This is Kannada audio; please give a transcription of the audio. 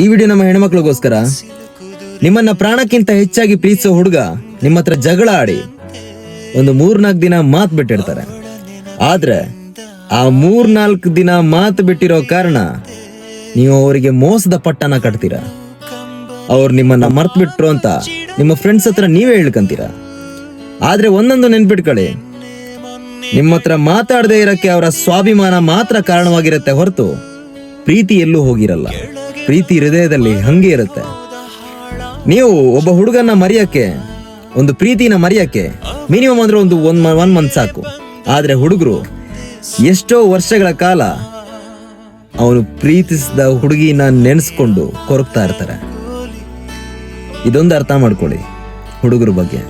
ಈ ವಿಡಿಯೋ ನಮ್ಮ ಹೆಣ್ಮಕ್ಳಿಗೋಸ್ಕರ. ನಿಮ್ಮನ್ನ ಪ್ರಾಣಕ್ಕಿಂತ ಹೆಚ್ಚಾಗಿ ಪ್ರೀತಿಸೋ ಹುಡುಗ ನಿಮ್ಮ ಹತ್ರ ಜಗಳ ಆಡಿ ಒಂದು ಮೂರ್ನಾಲ್ಕು ದಿನ ಮಾತು ಬಿಟ್ಟಿರ್ತಾರೆ. ಆದ್ರೆ ಆ ಮೂರ್ನಾಲ್ಕು ದಿನ ಮಾತು ಬಿಟ್ಟಿರೋ ಕಾರಣ ನೀವು ಅವರಿಗೆ ಮೋಸದ ಪಟ್ಟನ ಕಟ್ತೀರ. ಅವ್ರು ನಿಮ್ಮನ್ನ ಮರ್ತ್ ಬಿಟ್ರು ಅಂತ ನಿಮ್ಮ ಫ್ರೆಂಡ್ಸ್ ಹತ್ರ ನೀವೇ ಹೇಳ್ಕಂತೀರ. ಆದ್ರೆ ಒಂದೊಂದು ನೆನ್ಪಿಟ್ಕೊಳ್ಳಿ. ನಿಮ್ಮ ಹತ್ರ ಮಾತಾಡದೆ ಇರಕ್ಕೆ ಅವರ ಸ್ವಾಭಿಮಾನ ಮಾತ್ರ ಕಾರಣವಾಗಿರುತ್ತೆ ಹೊರತು ಪ್ರೀತಿ ಎಲ್ಲೂ ಹೋಗಿರಲ್ಲ. ಪ್ರೀತಿ ಹೃದಯದಲ್ಲಿ ಹಂಗೆ ಇರುತ್ತೆ. ನೀವು ಒಬ್ಬ ಹುಡುಗನ ಮರೆಯಕ್ಕೆ, ಒಂದು ಪ್ರೀತಿನ ಮರೆಯಕ್ಕೆ ಮಿನಿಮಮ್ ಅಂದ್ರೆ ಒಂದು ಒನ್ ಒನ್ ಮಂತ್ ಸಾಕು. ಆದ್ರೆ ಹುಡುಗರು ಎಷ್ಟೋ ವರ್ಷಗಳ ಕಾಲ ಅವನು ಪ್ರೀತಿಸಿದ ಹುಡುಗಿನ ನೆನೆಸ್ಕೊಂಡು ಕೊರಗ್ತಾ ಇರ್ತಾರೆ. ಇದೊಂದು ಅರ್ಥ ಮಾಡ್ಕೊಳ್ಳಿ ಹುಡುಗರ ಬಗ್ಗೆ.